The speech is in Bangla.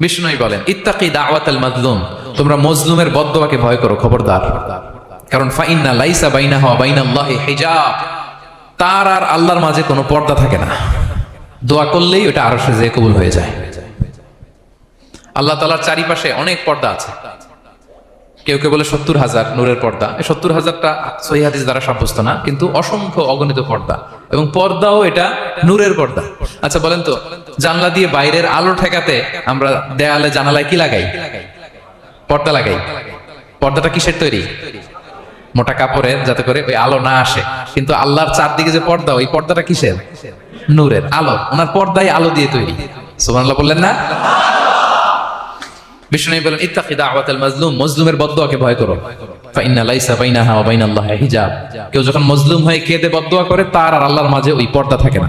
বিষ্ণুই বলেন, ইত্তাকি দাওয়াত আল মাজলুম, তোমরা মজলুমের বদদোয়াকে ভয় করো, খবরদার। কারণ ফাইন্না লাইসা বাইনা হওয়া বাইনাল্লাহি হিজাব। তার আর আল্লাহর মাঝে কোনো পর্দা থাকে না। দোয়া করলেই ওটা আরও সে কবুল হয়ে যায়। আল্লাহ তালার চারিপাশে অনেক পর্দা আছে। কেউ কেউ বলে সত্তর হাজার নূরের পর্দা। এই সত্তর হাজারটা সহি হাদিস দ্বারা সাব্যস্ত না, কিন্তু অসংখ্য অগণিত পর্দা। এবং পর্দাও এটা নূরের পর্দা। আচ্ছা বলেন তো জানলা দিয়ে বাইরের আলো ঠেকাতে আমরা দেয়ালে জানালায় কি লাগাই? পর্দা লাগাই। পর্দাটা কিসের তৈরি? মোটা কাপড়ের, যাতে করে ওই আলো না আসে। কিন্তু আল্লাহর চারদিকে যে পর্দা, ওই পর্দাটা কিসের? নূরের আলো। ওনার পর্দায় আলো দিয়ে তৈরি। সুবহানাল্লাহ বললেন না? বিষ্ণু বলেন ইত্তাকি দাওয়াতাল মাজলুম। মজলুমের বদদোয়াকে ভয় করো। ফাইন্না লাইসা বাইনাহা ওয়া বাইনাল্লাহি হিজাব। কেউ যখন মজলুম হয়ে কেঁদে বদদোয়া করে, তার আর আল্লাহর মাঝে ওই পর্দা থাকে না।